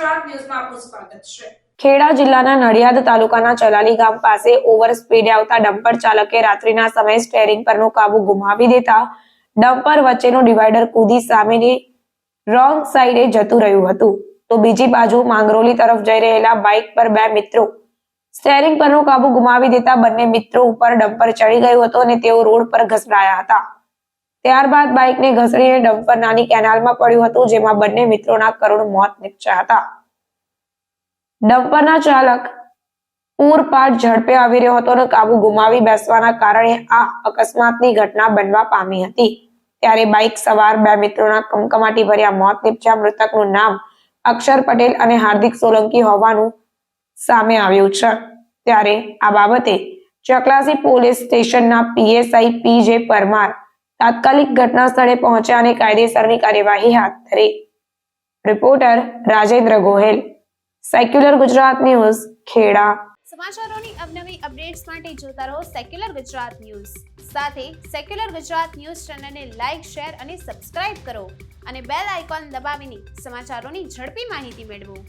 આપનું સ્વાગત છે. ખેડા જિલ્લાના નડિયાદ તાલુકાના ચલાલી ગામ પાસે ઓવર સ્પીડે આવતા ડમ્પર ચાલકે રાત્રિના સમયે સ્ટેરિંગ પરનો કાબુ ગુમાવી દેતા ડમ્પર વચ્ચેનું ડિવાઈડર કૂદી સામેની રોંગ સાઈડે જતું રહ્યું હતું. તો બીજી બાજુ માંગરોલી તરફ જઈ રહેલા બાઇક પર બે મિત્રો સ્ટેરિંગ પરનો કાબુ ગુમાવી દેતા બંને મિત્રો ઉપર ડમ્પર ચડી ગયું હતું અને તેઓ રોડ પર ઘસડાયા હતા. ત્યારબાદ બાઇકને ઘસડીને ડમ્પર નાની કેનાલમાં પડ્યું હતું, જેમાં બંને મિત્રોના કરુણ મોત નીપજ્યા હતા. ડમ્પરના ચાલક પૂરપાટ ઝડપે આવી રહ્યો હતો અને કાબુ ગુમાવી બેસવાના કારણે આ અકસ્માતની ઘટના બનવા પામી હતી. ત્યારે બાઇક સવાર બે મિત્રોના કમકમાટી ભર્યા મોત નીપજ્યા મૃતકનું નામ અક્ષર પટેલ અને હાર્દિક સોલંકી હોવાનું સામે આવ્યું છે. ત્યારે આ બાબતે ચકલાસી પોલીસ સ્ટેશનના પીએસઆઈ પી જે પરમાર તાત્કાલિક ઘટના સ્થળે પહોંચ્યા અને કાયદેસરની કાર્યવાહી હાથ ધરી. Reporter Rajendra Gohel. Secular Gujarat news, Kheda. સમાચારોની અવનવી અપડેટ્સ માટે જોતા રહો સેક્યુલર ગુજરાત ન્યૂઝ. સાથે સેક્યુલર ગુજરાત ન્યૂઝ ચેનલને લાઇક શેર અને સબસ્ક્રાઇબ કરો અને બેલ આઇકોન દબાવીને સમાચારોની ઝડપી માહિતી મેળવો.